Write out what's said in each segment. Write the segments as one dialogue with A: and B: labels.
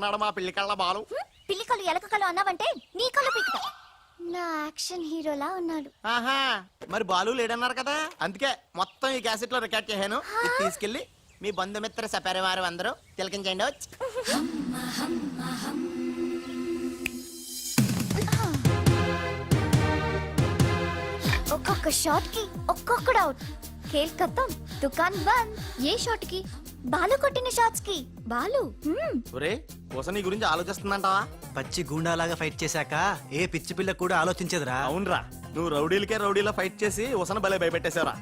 A: ఉన్నాడు మా పిల్లి కళ్ళ బాలు.
B: పిల్లి కళ్ళు ఎలక కళ్ళు అన్నావంటే నీ కళ్ళు పీకుతా. నా యాక్షన్ హీరోలా ఉన్నాడు.
A: ఆహా మరి బాలు లేడన్నారు కదా? అందుకే మొత్తం ఈ క్యాసెట్లో రికార్డ్ చేశాను. ఇది తీసుకెళ్ళి మీ బంధుమిత్ర సపరివారం అందరూ తిలకించండి. వచ్చి.
B: ఒక్కొక్క షాట్కి ఒక్కొక్కడు అవుట్ ఖేల్ ఖతం దుకాన్ బంద్ ఏ షాట్కి బాలు కొట్టిన షాట్స్కి బాలు హ్మ్,
A: ఒరే కోసం నీ గురించి ఆలోచిస్తుందంటావా?
C: పచ్చి గూండాలాగా ఫైట్ చేశాక ఏ పిచ్చి పిల్ల కూడా ఆలోచించదురా.
A: అవునరా నువ్వు రౌడీలకే రౌడీలో ఫైట్ చేసి ఉసన భలే భయపెట్టేశావురా.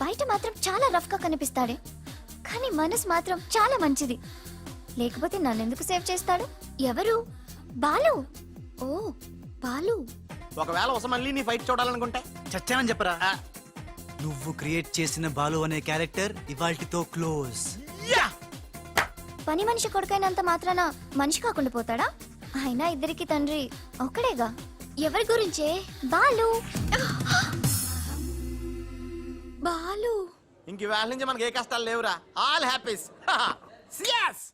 B: బయట మాత్రం చాలా రఫ్గా కనిపిస్తాడే. కానీ మనసు మాత్రం చాలా మంచిది. లేకపోతే నన్నెందుకు సేవ్ చేస్తాడు? ఎవరు? బాలు. ఓ బాలు.
A: ఒకవేళ ఉస మళ్ళీ నీ ఫైట్ చూడాలనుకుంటే?
C: చచ్చానని చెప్పరా?
A: ఆ,
C: నువ్వు క్రియేట్ చేసిన బాలు అనే క్యారెక్టర్ ఇవాల్టితో క్లోజ్.
A: యా!
B: పని మనిషి కొడుకైనంత మాత్రాన మనిషి కాకుండా పోతాడా? అయినా ఇద్దరికి తండ్రి ఒక్కడేగా. ఎవరి గురించే? బాలు. బాలు.
A: ఇంక వేళ నుంచి మనకి ఏ కష్టాలు లేవురా. ఆల్ హ్యాపీస్ సియాస్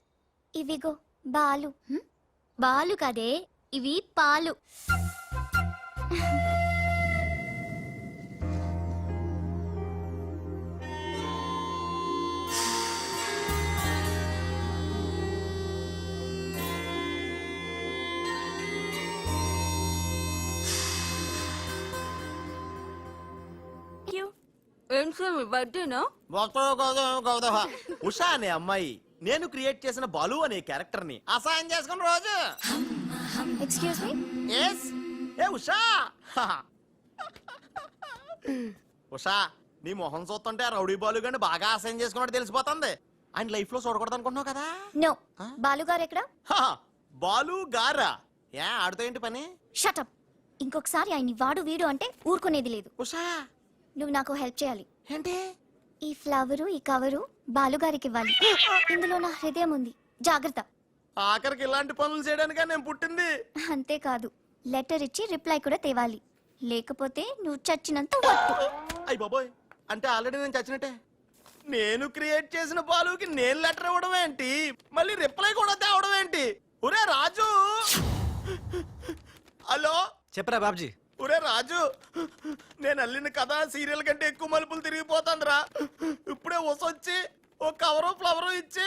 B: ఇవిగో బాలు? బాలు కదే ఇవి పాలు.
D: ఏం బర్త్డేనా?
A: ఉషా అనే అమ్మాయి నేను క్రియేట్ చేసిన బాలు అనే క్యారెక్టర్ని అసహాయం చేసుకున్న రోజు.
B: Excuse me
A: is a Usha? Usha నీ మొహం చూస్తుంటే ఆ రౌడీ బాలు గాని బాగా అసహ్యం చేసుకున్నట్టు తెలిసిపోతుంది. ఆయన లైఫ్లో చూడకూడదు అనుకుంటున్నావు కదా?
B: నో బాలు గారు ఎక్కడ?
A: హా, బాలు గారా? ఏ ఆడుతో ఏంటి పని?
B: షటప్ ఇంకొకసారి ఆయన్ని వాడు వీడు అంటే ఊరుకునేది లేదు.
A: ఉషా
B: నువ్వు నాకు హెల్ప్ చేయాలి.
A: ఏంటి?
B: ఈ ఫ్లవరు ఈ కవరు బాలుగారికి ఇవ్వాలి. ఇందులో నా హృదయం ఉంది. జాగ్రత్త.
A: ఆఖరికి ఇలాంటి పనులు చేయడానికే నేను పుట్టింది?
B: అంతేకాదు లెటర్ ఇచ్చి రిప్లై కూడా తేవాలి. లేకపోతే నువ్వు చచ్చినంత
A: అయ్యి బాబోయ్ అంటే ఆల్రెడీ నేను చచ్చినట్టే. నేను క్రియేట్ చేసిన బాలుకి నేను లెటర్ ఇవ్వడం ఏంటి? మళ్ళీ రిప్లై కూడా తేవడం ఏంటి? ఒరే రాజు! హలో?
C: చెప్పరా బాబ్జీ.
A: ఒరే రాజు నేను అల్లిన కథ సీరియల్ కంటే ఎక్కువ మలుపులు తిరిగిపోతుందిరా. ఇప్పుడే వసొచ్చి ఓ కవరు ఫ్లవరు ఇచ్చి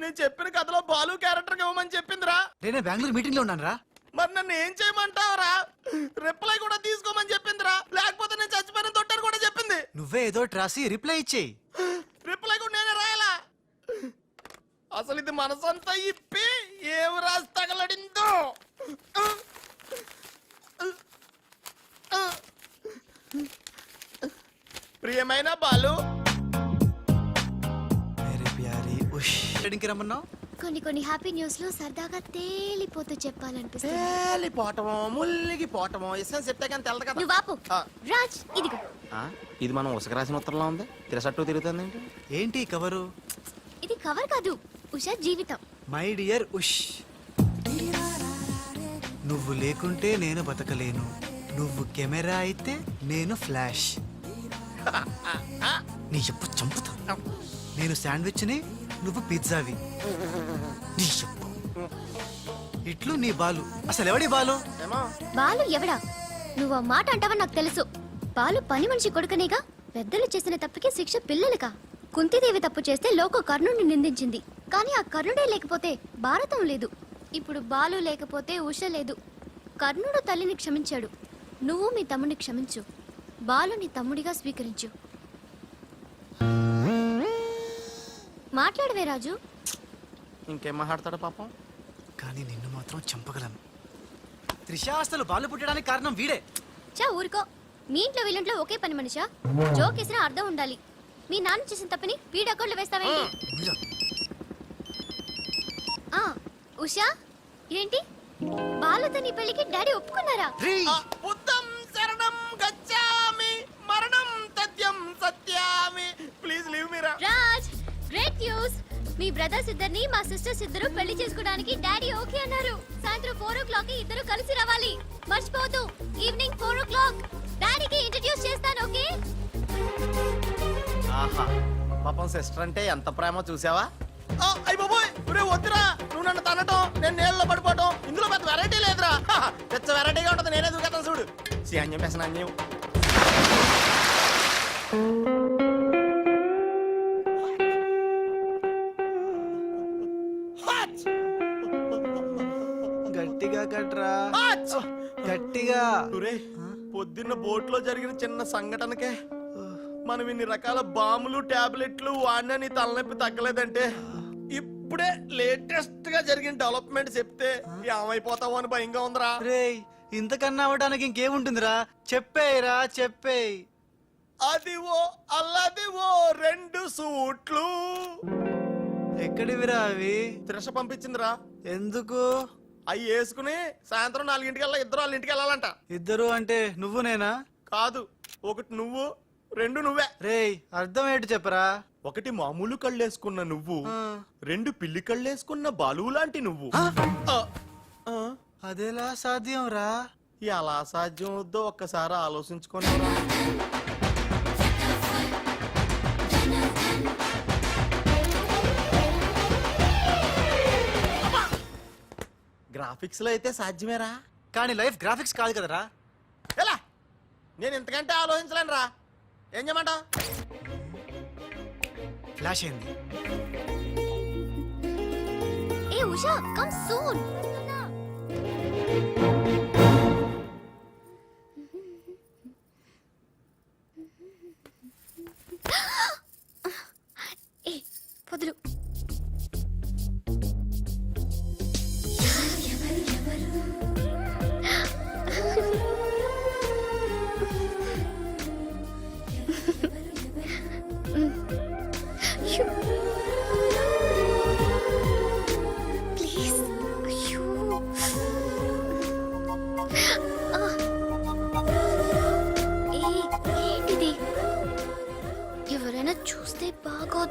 A: నేను చెప్పిన కథలో బాలు క్యారెక్టర్ ఇవ్వమని చెప్పిందిరా.
C: నేనే బెంగళూరు మీటింగ్లో ఉన్నాను రా
A: మరి నన్ను ఏం చేయమంటావురా? రిప్లై కూడా తీసుకోమని చెప్పిందిరా. లేకపోతే నేను చచ్చిపోయిన తొట్టని కూడా చెప్పింది.
C: నువ్వే ఏదో రాసి రిప్లై ఇచ్చేయి.
A: రిప్లై కూడా నేనే రాయాలా? అసలు ఇది మనసంతా ఇప్పి ఏం రాసి తగలడిందో? ప్రియమైన బాలు.
C: మేరే ప్యారీ ఉష్ ఎక్కడికి రమ్మన్నావు?
B: కొన్ని కొన్ని హ్యాపీ న్యూస్లో సరదాగా తేలిపోతూ చెప్పాలనిపిస్తుంది.
A: తేలిపోవటమో ముల్లిగిపోవటమో ఇష్టం చెప్తే కానీ కదా.
B: నువ్వు ఆపు.
A: ఆ.
B: రాజ్ ఇదిగో.
A: ఆ, ఇది మనం ఉసక రాసిన ఉత్తరంలో ఉంది? తిరసట్టు తిరుగుతుంది ఏంటి?
C: ఏంటి ఈ కవరు?
B: ఇది కవర్ కాదు ఉషా జీవితం.
C: మై డియర్ ఉష్. నువ్వు లేకుంటే నేను బతకలేను. నువ్వు కెమెరా అయితే నేను ఫ్లాష్. నీ చెప్పు చంపుతా నేను శాండ్విచ్ని నువ్వు పిజ్జావి. నీ చెప్పు ఇట్లు నీ బాలు. అసలు ఎవడి బాలు?
B: బాలు ఎవడా? నువ్వు ఆ మాట అంటావని నాకు తెలుసు. బాలు పని మనిషి కొడుకనేగా పెద్దలు చేసిన తప్పుకి శిక్ష పిల్లలకా? కుంతిదేవి తప్పు చేస్తే లోక కర్ణుడిని నిందించింది. కానీ ఆ కర్ణుడే లేకపోతే భారతం లేదు. ఇప్పుడు బాలు లేకపోతే ఉష లేదు. కర్ణుడు తల్లిని క్షమించాడు. నువ్వు మీ తమ్ముడిని క్షమించు. బాలు నీ తమ్ముడిగా స్వీకరించు. మాట్లాడవే రాజు.
A: ఇంకేం మాట్లాడతాడు పాపం?
C: కానీ నిన్ను మాత్రం చంపగలను. త్రిష అసలు బాలు పుట్టడానికి కారణం వీడే.
B: చా ఊరుకో. మీ ఇంట్లో వీళ్ళంట్లో ఒకే పని మనిషా. జోక్ వేసినా అర్థం ఉండాలి. మీ నాన్న చేసిన తప్పని వీడి అకౌంట్లో వేస్తావేంటి? ఆ, ఉషా ఏంటి? బాలుతో నీ పెళ్ళికి డాడీ ఒప్పుకున్నారా!
A: సత్యామి. Please leave Meera
B: Raj great news me brothers ఇద్దరిని మా సిస్టర్స్ ఇద్దరు పెళ్ళి చేసుకోవడానికి డాడీ ఓకే అన్నారు. సాయంత్రం ఫోర్ ఓ క్లాక్ ఇద్దరు కలిసి రావాలి. మర్చిపోదు ఈవినింగ్ ఫోర్ ఓ క్లాక్ డాడీకి ఇంట్రడ్యూస్ చేస్తాను ఓకే
A: ఆహా పాపం సిస్టర్ అంటే ఎంత ప్రేమ చూసావా? అయ్యి బాబోయ్ ఒరే వద్దురా. నువ్వు నన్ను తనటం నేను నీళ్ళలో పడిపోవటం ఇందులో పెద్ద వెరైటీ లేదురా. పెద్ద వెరైటీగా ఉంటుంది నేనే దూకేతాను చూడు. సి అన్యం పెసన
C: గట్టిగా కట్రా! గట్టిగా.
A: ఒరేయ్, పొద్దున్న బోట్లో జరిగిన చిన్న సంఘటనకే మనం ఇన్ని రకాల బాంబులు టాబ్లెట్లు వాడినా నీ తలనొప్పి తగ్గలేదంటే. ఇప్పుడే లేటెస్ట్గా జరిగిన డెవలప్మెంట్ చెప్తే ఏమైపోతావు అని భయంగా ఉందిరా.
C: రేయ్ ఇంతకన్నా అవ్వడానికి ఇంకేముంటుందిరా? చెప్పేయరా చెప్పేయ్.
A: అదివో అల్లదివో రెండు సూట్లు.
C: ఎక్కడివిరా అవి?
A: త్రిష పంపించిందిరా.
C: ఎందుకు?
A: అవి వేసుకుని సాయంత్రం నాలుగింటికి వెళ్ళా ఇద్దరు వాళ్ళ ఇంటికి వెళ్ళాలంట
C: ఇద్దరు అంటే నువ్వు నేనా?
A: కాదు ఒకటి నువ్వు రెండు నువ్వే.
C: రేయ్ అర్థం ఏంటి చెప్పరా?
A: ఒకటి మామూలు కళ్ళేసుకున్న నువ్వు. రెండు పిల్లి కళ్ళేసుకున్న బాలువు లాంటి నువ్వు.
C: అదెలా సాధ్యం రా
A: ఎలా సాధ్యం వద్దో ఒక్కసారి ఆలోచించుకొని గ్రాఫిక్స్లో అయితే సాధ్యమేరా?
C: కానీ లైఫ్ గ్రాఫిక్స్ కాదు కదరా.
A: ఎలా? నేను ఇంతకంటే ఆలోచించలేను రా ఏం చేయమంటావు?
C: ఫ్లాష్ అయింది
B: ఏ ఉషా కమ్ సూన్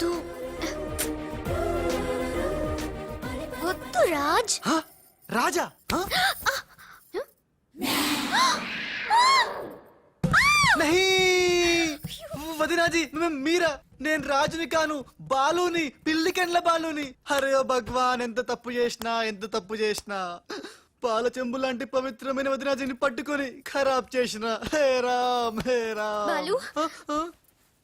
B: బాగోదు వద్దు రాజ్.
C: హ? రాజా? హ? నహీ! వదినాజీ మేము మీరా? నేను రాజుని కాను బాలుని పిల్లికెండ్ల బాలుని. హరే ఓ భగవాన్ ఎంత తప్పు చేసినా ఎంత తప్పు చేసినా. పాల చెంబు లాంటి పవిత్రమైన వదినాజీని పట్టుకొని ఖరాబ్ చేసిన. హే రామ్ హే రామ్.
B: బాలు?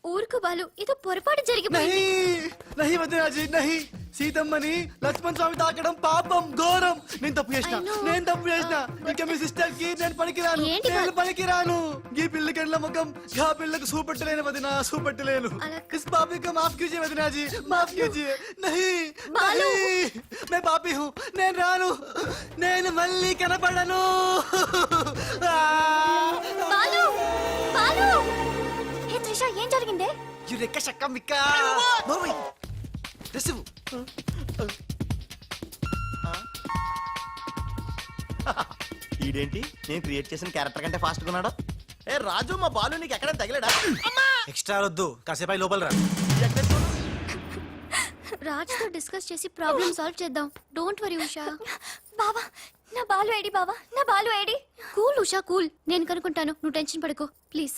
B: ఊరుకు బాలు ఏదో పొరపాటు జరిగిపోయింది.
C: నహి నహి సీతమ్మని లక్ష్మణ్ స్వామి తాకడం పాపం ఘోరం. నేను తప్పు చేసిన నేను తప్పు చేసిన. ఇంకా మీ సిస్టర్కి నేను పనికిరాను. నేను పనికిరాను. ఈ పిల్ల కండ్ల ముఖం ఆ పిల్లకు సూపెట్టలేను వదినా సూపెట్టలేను. ఇస్ పాపి మాఫ్ కీజియే వదినాజీ మాఫ్ నహి
B: బాలు.
C: మే నేను పాపి హూ నేను రాను. నేను మళ్ళీ కనపడను.
B: బాలు! బాలు! త్రిష ఏం జరిగిందే?
C: ఈ రెక్క శక్క మిక్క నోర్మై రిసివ్
A: ఈడేంటి? నేను క్రియేట్ చేసిన క్యారెక్టర్ కంటే ఫాస్ట్ ఉన్నాడు? ఏ రాజు మా బాలు నీకు ఎక్కడ తగిలాడా? అమ్మా!
C: ఎక్స్ట్రా వద్దు. కాసేపు అయి లోపల రా.
A: ఎక్కడ చూడు?
B: రాజ్తో డిస్కస్ చేసి ప్రాబ్లమ్ సాల్వ్ చేద్దాం. Don't worry Usha. బావా నా బాలు ఏడి బావా నా బాలు ఏడి కూల్ ఉషా కూల్ నేను కనుక్కుంటాను. నువ్వు టెన్షన్ పడకు. ప్లీజ్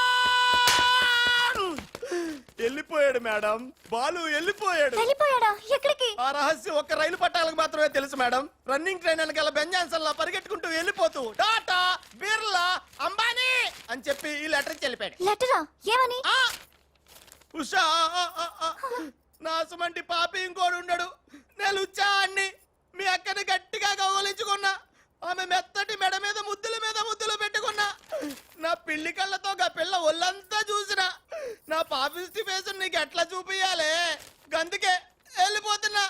A: వెళ్ళిపోయాడు మేడం. బాలు వెళ్ళిపోయాడు.
B: వెళ్ళిపోయాడా? ఎక్కడికి?
A: ఆ రహస్యం ఒక్క రైలు పట్టాలకు మాత్రమే తెలుసు మేడం. రన్నింగ్ ట్రైన్ వెనకాల బెంజాన్సన్ లా పరిగెట్టుకుంటూ వెళ్ళిపోతూ టాటా బిర్లా అంబానీ! అని చెప్పి ఈ లెటర్ ఇచ్చి వెళ్ళిపోయాడు.
B: లెటరా? ఏమని?
A: ఆ! ఉషా ఆ, ఆ, ఆ. నా సుమంటి పాపి ఇంకోడు ఉండడు. నేను ఉచ్చాన్ని మీ అక్కని గట్టిగా కౌగలించుకున్నా ఆమె మెత్తటి మెడ మీద ముద్దుల మీద ముద్దులు పెట్టుకున్నా. నా పిల్లి కళ్ళతో గా పిల్ల ఒళ్ళంతా చూసిన. నా పాపిస్టి ఫేస్ నీకు ఎట్లా చూపియాలే గందుకే వెళ్ళిపోతున్నా.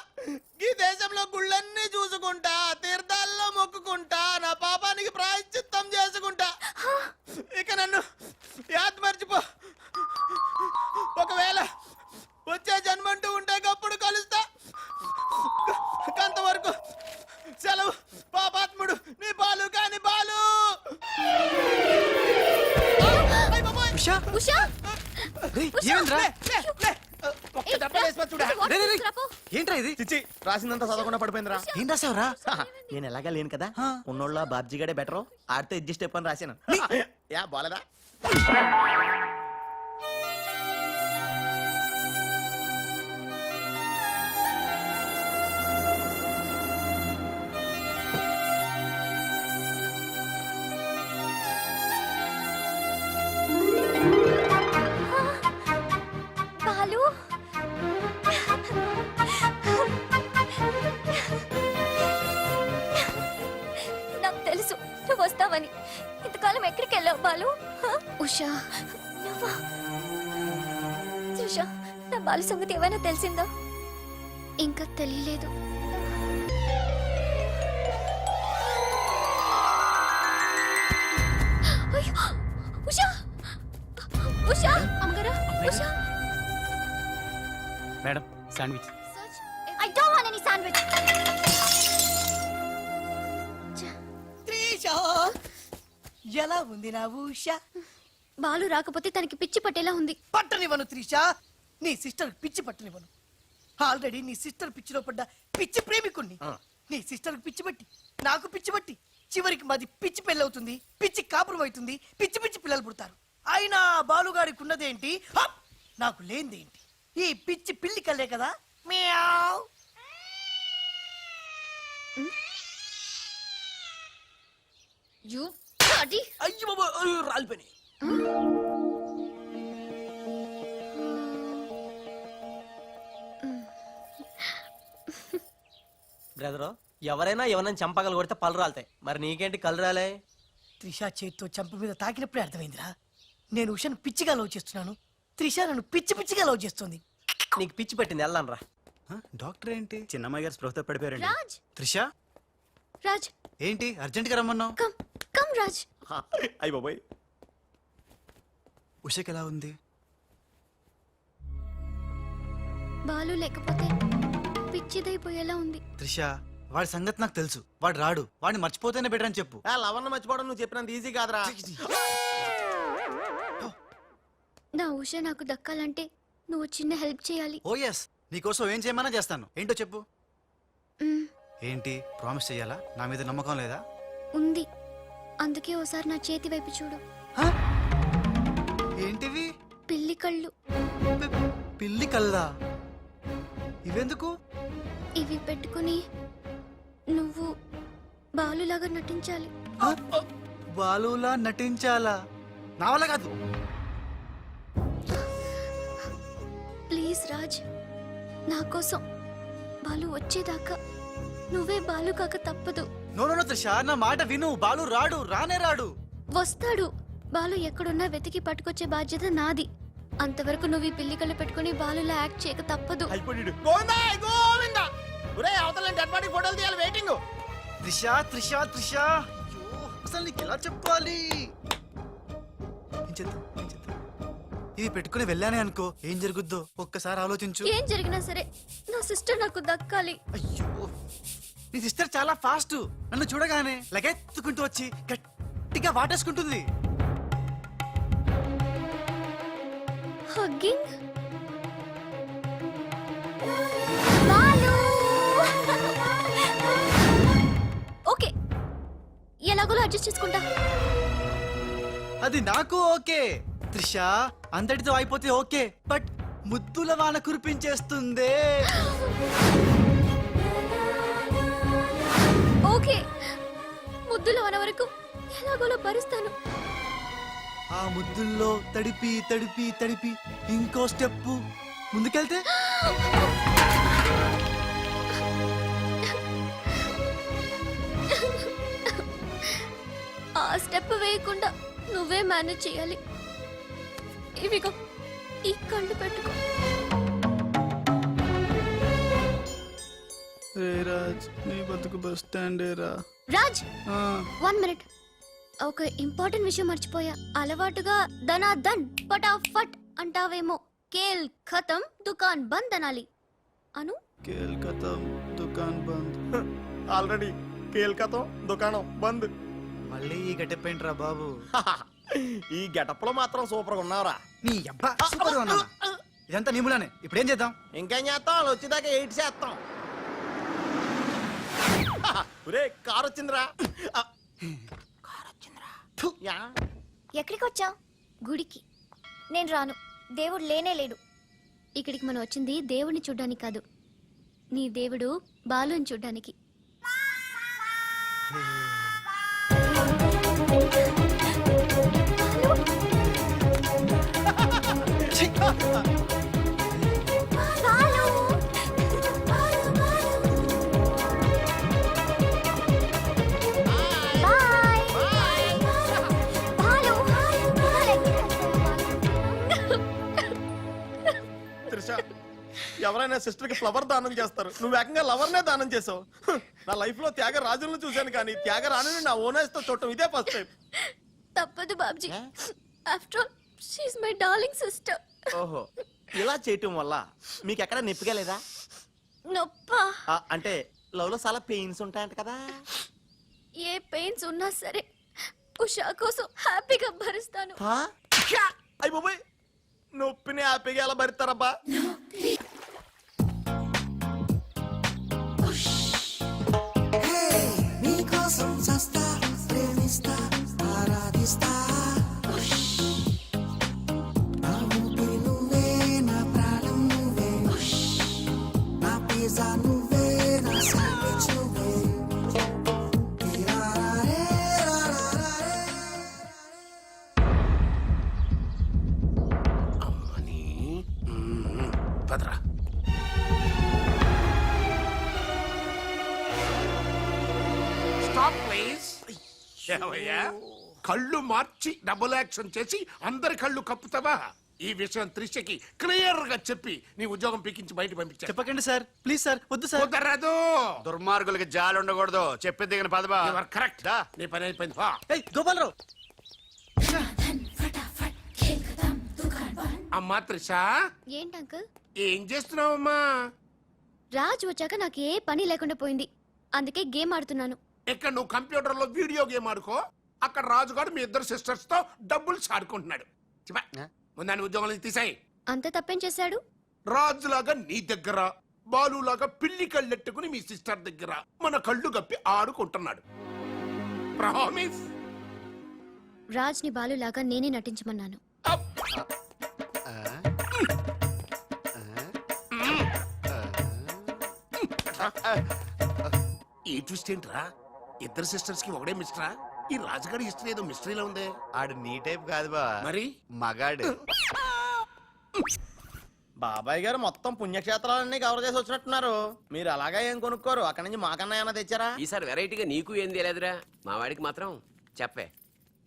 A: ఈ దేశంలో గుళ్ళన్నీ చూసుకుంటా తీర్థాల్లో మొక్కుకుంటా నా పాపానికి ప్రాయశ్చిత్తం చేసుకుంటా. ఇక నన్ను యాద్ మర్చిపో. ఒకవేళ వచ్చే జన్మంటూ ఉంటే గప్పుడు కలుస్తా.
C: రే. ఏంట్రా ఇది?
A: చిచ్చి రాసిందంతా చదవకుండా పడిపోయిందిరా.
C: ఏం రాసావురా?
A: నేను ఎలాగా లేను కదా. ఉన్నోళ్ళ బాబ్జీ గడే బెటర్? ఆడితే అడ్జస్ట్ అయిపోయి రాశాను. యా బాలేదా?
B: ఉషా. నువ్వా? ఉషా నా బాలు సంగతి ఏమైనా తెలిసిందా? ఇంకా తెలియలేదు. అయ్యో! ఉషా! ఉషా! అమ్మగారా ఉషా!
E: Madam sandwich.
F: ఉంది నా ఊష.
B: బాలు రాకపోతే తనకి పిచ్చి పట్టేలా ఉంది.
F: పట్టనివ్వను త్రిష. నీ సిస్టర్ పిచ్చి పట్టనివ్వను. ఆల్రెడీ నీ సిస్టర్ పిచ్చిలో పడ్డ పిచ్చి ప్రేమికుణ్ణి. నీ సిస్టర్ పిచ్చి పట్టి నాకు పిచ్చి పట్టి చివరికి మాది పిచ్చి పెళ్ళవుతుంది పిచ్చి కాపురం అవుతుంది పిచ్చి పిచ్చి పిల్లలు పుడతారు. అయినా ఆ బాలుగాడికి ఉన్నదేంటి హప్! నాకు లేనిదేంటి ఈ పిచ్చి పిల్లి కల్లే కదా? మియావ్!
B: యు
F: అయ్యో బాబోయ్, అయ్యో, రాలిపోయినాయి.
E: బ్రదరు ఎవరైనా ఎవరైనా చంపగలు కొడితే పళ్ళు రాలుతాయి. మరి నీకేంటి కళ్ళు రాలే?
F: త్రిష చేత్తో చంప మీద తాకినప్పుడే అర్థమైందిరా. నేను ఉషను పిచ్చిగా లవ్ చేస్తున్నాను. త్రిష నన్ను పిచ్చి పిచ్చిగా లవ్ చేస్తుంది.
E: నీకు పిచ్చి పెట్టింది వెళ్ళాను రా?
C: డాక్టర్ ఏంటి?
G: చిన్నమ్మాయి గారు స్పృహతో పడిపోయారండి.
B: రాజ్!
C: త్రిష?
B: రాజ్!
C: ఏంటి? అర్జెంట్గా రమ్మన్నావు
B: రాజ్.
A: అయ్యి బాబాయ్.
C: ఉషకి ఎలా ఉంది?
B: బాలు లేకపోతే పిచ్చిదైపోయేలా ఉంది.
C: త్రిష వాడి సంగతి నాకు తెలుసు. వాడు రాడు. వాడిని మర్చిపోతేనే బెటర్ అని చెప్పు.
A: ఆ లవన్న మర్చిపోవడం నువ్వు చెప్పినంత ఈజీ కాదురా.
B: నా ఉష నాకు దక్కాలంటే నువ్వు చిన్న హెల్ప్ చేయాలి.
C: ఓ ఎస్ నీకోసం ఏం చేయమన్నా చేస్తాను. ఏంటో చెప్పు. ఏంటి? ప్రామిస్ చెయ్యాలా? నా మీద నమ్మకం లేదా?
B: ఉంది. అందుకే ఓసారి నా చేతి వైపు చూడు?
C: ఏంటివి?
B: పిల్లి కళ్ళు.
C: పిల్లి కల్లా ఇవెందుకు?
B: ఇవి పెట్టుకుని నువ్వు బాలులాగా నటించాలి?
C: బాలులా నటించాలా? నా వల్ల కాదు.
B: ప్లీజ్ రాజ్ నా కోసం బాలు వచ్చేదాకా నువ్వే బాలు కాక తప్పదు.
C: నో నో నో త్రిష నా మాట విను. బాలు రాడు రానే రాడు.
B: వస్తాడు. బాలు ఎక్కడున్నా వెతికి పట్టుకొచ్చే బాధ్యత నాది. అంతవరకు నువ్వు ఈ పిల్లి కళ్ళు పెట్టుకుని బాలులా యాక్ట్ చేయక తప్పదు.
A: అయిపోయాడు గోవిందా గోవిందా! ఒరే అవతల డెడ్ బాడీ ఫోటోలు తీయాలి వెయిటింగ్
C: త్రిష త్రిష త్రిష. అయ్యో, అసలు నీకు ఎలా చెప్పాలి? ఇది పెట్టుకుని వెళ్ళానే అనుకో. ఏం జరుగుద్దో? ఒక్కసారి ఆలోచించు.
B: ఏం జరిగినా సరే నా సిస్టర్ నాకు దక్కాలి.
C: అయ్యో నీ సిస్టర్ చాలా ఫాస్ట్ నన్ను చూడగానే లగెత్తుకుంటూ వచ్చి గట్టిగా వాటేసుకుంటుంది.
B: Hugging okay. ఎలాగోలో అడ్జస్ట్ చేసుకుంటా.
C: అది నాకు ఓకే. త్రిష అంతటితో అయిపోతే ఓకే. బట్ ముద్దుల వాన కురిపించేస్తుందే.
B: ఓకే. ముద్దులో అన వరకు ఎలాగోలో భరిస్తాను.
C: ఆ ముద్దుల్లో తడిపి తడిపి తడిపి ఇంకో స్టెప్ ముందుకెళ్తే?
B: ఆ స్టెప్ వేయకుండా నువ్వే మేనేజ్ చేయాలి. ఇవిగో ఈ కళ్ళు పెట్టుకో.
C: రే రాజ్ నీ బతుకు బస్ స్టాండ్ రా.
B: రాజ్! One minute. ఒక ఇంపార్టెంట్ విషయం మర్చిపోయా. అలవాటుగా ధనా ధన్ ఫటాఫట్ అంటావేమో. కేల్ ఖతం దుకాన్ బంద్ అనాలి. అను?
C: కేల్కతా దుకాన్ బంద్.
A: ఆల్రెడీ కేల్కతం దుకాణం బంద్.
C: మళ్ళీ ఈ గట్టెప్పేంట్రా బాబు?
A: ఈ గెటప్లో మాత్రం సూపర్గా ఉన్నావురా.
C: నీ అబ్బా సూపర్గా ఉన్నానా? ఇదంతా నీ మూలానే. ఇప్పుడు ఏం చేద్దాం?
A: ఇంకేం చేస్తాం? వాళ్ళు వచ్చేదాకా ఎయిట్ చేస్తాం. ఒరే కార్ వచ్చిందిరా. యా.
B: ఎక్కడికి వచ్చావు గుడికి. నేను రాను. దేవుడు లేనే లేడు. ఇక్కడికి మనం వచ్చింది దేవుడిని చూడ్డానికి కాదు. నీ దేవుడు బాలుని చూడ్డానికి.
A: సిస్టర్కి ఫ్లవర్ దానం చేస్తారు. నువ్వు ఏకంగా లవర్ నే దానం చేసావు. నా లైఫ్లో త్యాగ రాజులను చూశాను కానీ త్యాగరాణిని నా ఓనర్స్తో చూడటం ఇదే ఫస్ట్ టైం
B: తప్పదు Babji. After all she my darling sister
A: ఓహో ఇలా చేయటం వల్ల మీకు ఎక్కడ నొప్పిగా లేదా?
B: నొప్పా?
A: ఆ, అంటే లవ్లో చాలా పెయిన్స్ ఉంటాయంట కదా.
B: ఏ పెయిన్స్ ఉన్నా సరే ఉషా కోసం హ్యాపీగా భరిస్తాను.
A: అయ్యి బాబాయ్! నొప్పిని హ్యాపీగా ఎలా భరిస్తారబ్బా?
G: నీకోసం
H: ప్లీజ్ కళ్ళు మార్చి డబుల్ యాక్షన్ చేసి అందరి కళ్ళు కప్పుతావా? ఈ విషయం త్రిషకి క్లియర్గా చెప్పి నీ ఉద్యోగం పీకించి బయట పంపించా.
C: చెప్పకండి సార్. ప్లీజ్ సార్ వద్దు సార్.
H: కుదరదు.
I: దుర్మార్గులకి జాలి ఉండకూడదు. చెప్పి దిగిన పదబా
H: You are correct. నీ పని అయిపోయింది. పో.
C: ఏయ్ గోపాలరావు
H: అమ్మా త్రిష.
B: ఏంటి అంకుల్?
H: ఏం చేస్తున్నావమ్మా?
B: రాజ్ వచ్చాక నాకు ఏ పని లేకుండా పోయింది. అందుకే గేమ్ ఆడుతున్నాను.
H: ఇక్కడ నువ్వు కంప్యూటర్లో వీడియో గేమ్ ఆడుకో అక్కడ రాజుగాడు మీ ఇద్దరు సిస్టర్స్తో డబ్బులు ఆడుకుంటున్నాడు చెప్పా ముందాన్ని ఉద్యోగం తీసాయి.
B: అంత తప్పేం చేశాడు?
H: రాజులాగా నీ దగ్గర బాలులాగా పిల్లి కళ్ళెట్టుకుని మీ సిస్టర్ దగ్గర మన కళ్ళు గప్పి ఆడుకుంటున్నాడు. ప్రామిస్
B: రాజ్ని బాలులాగా నేనే నటించమన్నాను.
H: ఈ ట్విస్ట్ ఏంట్రా? ఇద్దరు సిస్టర్స్కి ఒకడే మిస్టరా? ఈ రాజుగారి హిస్టరీ ఏదో మిస్టరీలో ఉంది.
I: ఆడు నీ టైప్ కాదు బా.
H: మరి?
I: మగాడు.
A: బాబాయ్ గారు మొత్తం పుణ్యక్షేత్రాలన్నీ కవర్ చేసి వచ్చినట్టున్నారు. మీరు అలాగా ఏం కొనుక్కోరు? అక్కడి నుంచి మాకన్నా ఏమైనా తెచ్చారా?
J: ఈసారి వెరైటీగా నీకు ఏం తెలియదురా? మా వాడికి మాత్రం చెప్పే.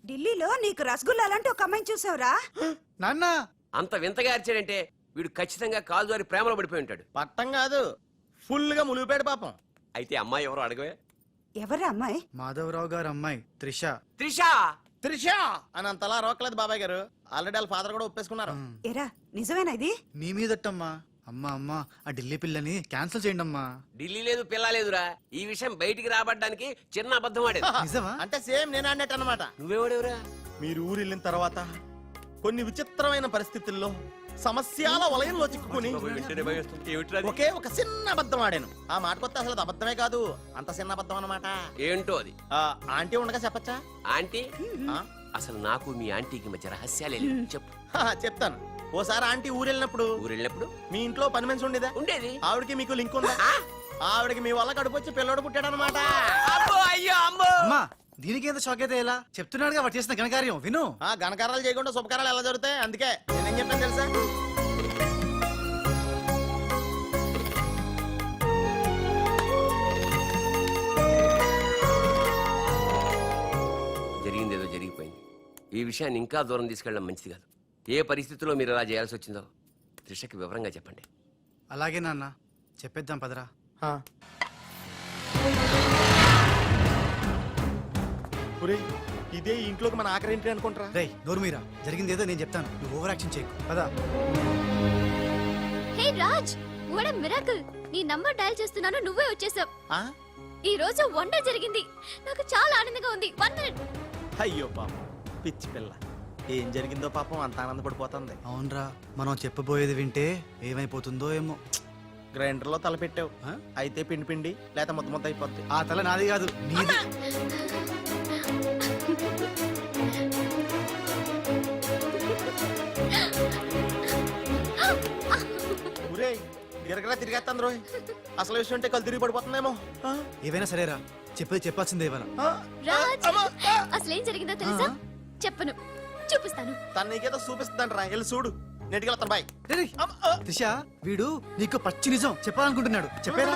D: ఢిల్లీలో నీకు రసగుల్లా లాంటి ఒక అమ్మాయిని చూసావురా?
C: నాన్న!
J: అంత వింతగా అరిచాడంటే వీడు ఖచ్చితంగా కాలు జారి ప్రేమలో పడిపోయి ఉంటాడు.
A: పట్టం కాదు ఫుల్గా ములిగిపోయాడు పాపం.
J: అయితే అమ్మాయి ఎవరో అడగవే.
D: ఎవరా అమ్మాయి?
C: మాధవరావు గారు అమ్మాయి త్రిష.
J: త్రిషా!
A: త్రిష! అని అంతలా రోకలేదు బాబాయ్ గారు. ఆల్రెడీ వాళ్ళ ఫాదర్ కూడా ఒప్పేసుకున్నారు.
D: ఎరా నిజమేనా ఇది?
C: మీ మీదట్టమ్మా. అమ్మా అమ్మా ఆ ఢిల్లీ పిల్లని క్యాన్సిల్ చేయండి అమ్మా
J: ఢిల్లీ లేదు పిల్ల లేదురా. ఈ విషయం బయటికి రాబడ్డానికి చిన్న అబద్ధం ఆడేది.
C: నిజమా?
A: అంటే సేమ్ నేను అన్నట్టు అనమాట
J: నువ్వెవడెవరా?
A: మీరు ఊరు వెళ్ళిన తర్వాత కొన్ని విచిత్రమైన పరిస్థితుల్లో సమస్యల వలయంలో చిక్కుకుని ఒకే ఒక చిన్న అబద్ధం ఆడాను. ఆ మాట కొత్త అసలు అది అబద్ధమే కాదు. అంత చిన్న అబద్ధం అన్నమాట.
J: ఏంటో అది?
A: ఆ, ఆంటీ ఉండగా చెప్పచ్చా?
J: ఆంటీ? అసలు నాకు మీ ఆంటీకి మధ్య రహస్యాలే. చెప్పు.
A: చెప్తాను. ఓసారి ఆంటీ ఊరు వెళ్ళినప్పుడు
J: ఊరు వెళ్ళినప్పుడు
A: మీ ఇంట్లో పని మనిషి ఉండేదా?
J: ఉండేది.
A: ఆవిడకి మీకు లింక్ ఉందా? ఆవిడకి మీ వల్ల కడుపు వచ్చి పిల్లడు పుట్టాడు అనమాట
J: అమ్మో అయ్యో అమ్మా
C: దీనికి ఎంత షాక్ అయితే ఎలా? చెప్తున్నాడుగా వాడు చేసిన ఘనకార్యం. విను.
A: ఆ ఘనకారాలు చేయకుండా శుభకారాలు ఎలా జరుగుతాయి? అందుకే నేనేం చెప్పాను తెలుసా?
J: జరిగింది ఏదో జరిగిపోయింది. ఈ విషయాన్ని ఇంకా దూరం తీసుకెళ్ళడం మంచిది కాదు. ఏ పరిస్థితిలో మీరు అలా చేయాల్సి వచ్చిందో త్రిషకి వివరంగా చెప్పండి.
C: అలాగే నాన్న. చెప్పేద్దాం పదరా.
A: ఒరేయ్, ఇదే ఇంట్లోకి మన ఆఖరి ఏంటి అనుకుంటారా?
C: రేయ్ నోర్మీరా జరిగింది ఏదో నేను చెప్తాను. నువ్వు ఓవర్ యాక్షన్ చేయకు. పదా.
B: హే రాజ్ వాట్ మిరాకిల్ నీ నంబర్ డయల్ చేస్తున్నాను నువ్వే వచ్చేసావు.
A: ఆ?
B: ఈ రోజు వండర్ జరిగింది. నాకు చాలా ఆనందంగా ఉంది. వన్ మినిట్
A: అయ్యో పాప. పిచ్చి పిల్ల. ఏం జరిగిందో పాపం అంత ఆనందపడిపోతుంది.
C: అవునరా మనం చెప్పబోయేది వింటే ఏమైపోతుందో ఏమో.
A: గ్రైండర్లో తల పెట్టావు.
C: ఆ?
A: అయితే పిండి పిండి లేక ముద్ద ముద్ద అయిపోద్ది.
C: ఆ తల నాది కాదు. నీది.
A: గిరగరా తిరిగేస్తాను రోయ్. అసలు విషయం ఉంటే కళ్ళు తిరిగి పడిపోతుందేమో?
C: ఏవైనా సరేరా చెప్పేది చెప్పాల్సిందే ఇవాళ.
A: ఆ?
B: రాజ్
A: అమ్మా!
B: అసలు ఏం జరిగిందో తెలుసా? చెప్పను చూపిస్తాను.
A: తను నీకేదో చూపిస్తుందంట రా వెళ్ళి చూడు. నెట్టుకెళ్తాను బాయ్.
C: రేయ్, త్రిష వీడు నీకు పచ్చి నిజం చెప్పాలనుకుంటున్నాడు. చెప్పేరా.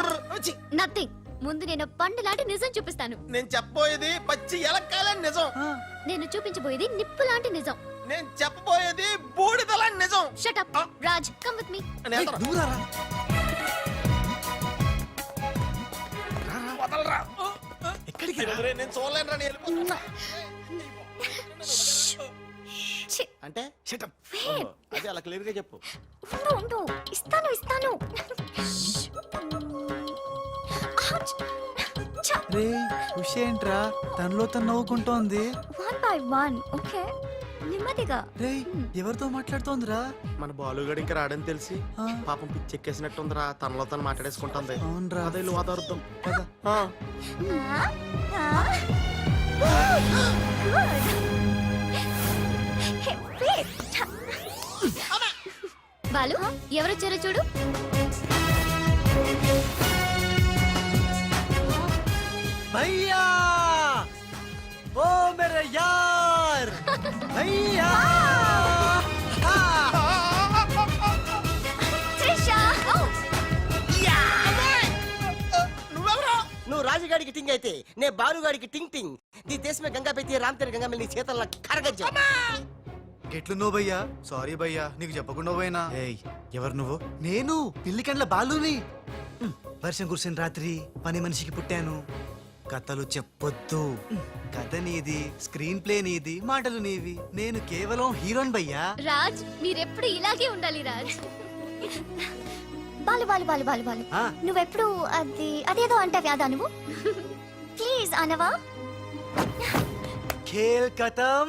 B: నథింగ్ ముందు నేను పండు లాంటి నిజం చూపిస్తాను.
A: నేను చెప్పబోయేది పచ్చి ఎలక్కాలని నిజం.
B: నేను చూపించబోయేది నిప్పు లాంటి నిజం.
A: నేను చెప్పబోయేది బూడిదలని నిజం.
B: Shut up Raj come with me
A: వదలరా. ఎక్కడికి రే, నేను చూడలేను రా నేను వెళ్ళిపోతున్నా. అంటే? ఓహో, అదే అలా క్లియర్గా చెప్పు.
B: ఉండు ఉండు. ఇస్తాను ఇస్తాను.
C: రే ఏంట్రా? తనలో తను నవ్వుకుంటోంది.
B: వన్ బై వన్ ఓకే నెమ్మదిగా.
C: రే ఎవరితో మాట్లాడుతోందిరా?
A: మన బాలుగాడు ఇంకా రాడని తెలిసి
C: ఆ.
A: పాపం పిచ్చి ఎక్కేసినట్టుందిరా తనలో తను మాట్లాడేసుకుంటుంది.
C: అవునరా.
A: అదే
C: పద.
B: బాలు ఎవరొచ్చారో చూడు.
C: భయ్యా! ఓ మేరే యార్ భయ్యా
B: త్రిష!
F: నువ్వు రాజుగాడికి టింగ్ అయితే నే బాలుగాడికి టింగ్ టింగ్. నీ దేశమే గంగా పెట్టి రామ్ తెర గంగా నీ చేతల్లో కరగజ్జా.
C: గెట్లు నువ్వు భయ్యా? సారీ భయ్యా నీకు చెప్పకుండా పోయినా? ఏయ్ ఎవరు నువ్వు? నేను పిల్లికండ్ల బాలుని. వర్షం కురిసిన రాత్రి పని మనిషికి పుట్టాను. కథలు చెప్పొద్దు. కథ నీది స్క్రీన్ ప్లే నీది మాటలు నీవి. నేను కేవలం హీరోన్ భయ్యా.
B: రాజ్ మీరెప్పుడు ఇలాగే ఉండాలి రాజ్? బాలు బాలు బాలు బాలు బాలు.
C: ఆ.
B: నువ్వెప్పుడు అది అదేదో అంటావు యాదా నువ్వు? ప్లీజ్ అనవా?
C: ఖేల్ కథం